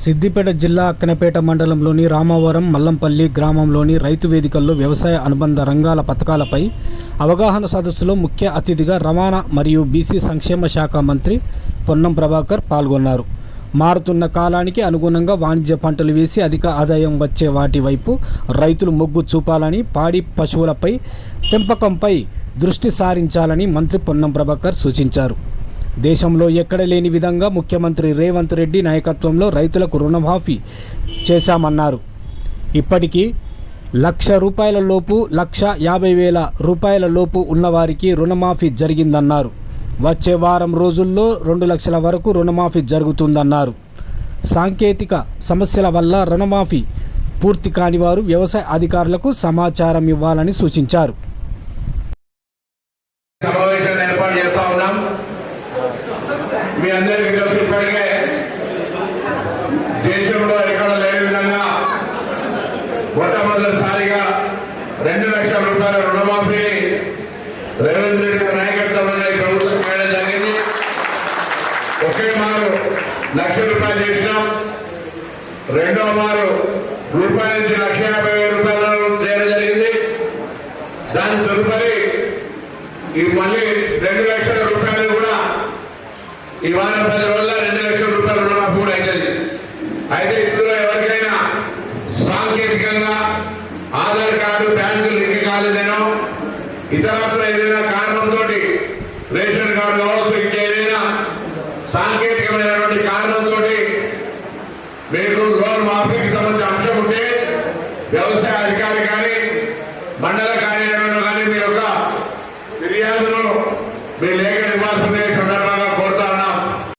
సిద్దిపేట జిల్లా అక్కనపేట మండలంలోని రామవరం మల్లంపల్లి గ్రామంలోని రైతు వేదికల్లో వ్యవసాయ అనుబంధ రంగాల పథకాలపై అవగాహన సదస్సులో ముఖ్య అతిథిగా రవాణా మరియు బీసీ సంక్షేమ శాఖ మంత్రి పొన్నం ప్రభాకర్ పాల్గొన్నారు. మారుతున్న కాలానికి అనుగుణంగా వాణిజ్య పంటలు వేసి అధిక ఆదాయం వచ్చే వాటి వైపు రైతులు మొగ్గు చూపాలని పాడి పశువులపై పెంపకంపై దృష్టి సారించాలని మంత్రి పొన్నం ప్రభాకర్ సూచించారు. దేశంలో ఎక్కడ లేని విధంగా ముఖ్యమంత్రి రేవంత్ రెడ్డి నాయకత్వంలో రైతులకు రుణమాఫీ చేశామన్నారు. ఇప్పటికీ లక్ష రూపాయల లోపు లక్ష యాభై వేల రూపాయల లోపు ఉన్నవారికి రుణమాఫీ జరిగిందన్నారు. వచ్చే వారం రోజుల్లో రెండు లక్షల వరకు రుణమాఫీ జరుగుతుందన్నారు. సాంకేతిక సమస్యల వల్ల రుణమాఫీ పూర్తి కాని వారు వ్యవసాయ అధికారులకు సమాచారం ఇవ్వాలని సూచించారు. మీ అందరికీ తెలుసు ఇప్పటికే దేశంలో ఎక్కడ లేని విధంగా మొట్టమొదటిసారిగా రెండు లక్షల రూపాయల రుణమాఫీని రేవంత్ రెడ్డి గారి నాయకత్వంలో ప్రభుత్వం చేయడం జరిగింది. ఒకే మారు లక్ష రూపాయలు చేసినాం. రెండో మారు రూపాయల నుంచి లక్ష యాభై వేల రూపాయలు చేయడం జరిగింది. దాని తదుపరి ఈ మళ్ళీ రెండు ఈ వారం పది రోజుల రెండు లక్షల రూపాయలు రుణమాఫీ కూడా అవుతుంది అయితే ఇందులో ఎవరికైనా సాంకేతికంగా ఆధార్ కార్డు బ్యాంకు లింక్ కాలేదేనో ఇతరత్ర ఏదైనా కారణంతో రేషన్ కార్డు కావచ్చు ఇంకేదైనా సాంకేతికమైనటువంటి కారణంతో మీరు లోన్ మాఫీకి సంబంధించి అంశం ఉంటే వ్యవసాయ అధికారి కానీ మండల కార్యాలయంలో కానీ మీ యొక్క ఫిర్యాదును మీ లేఖ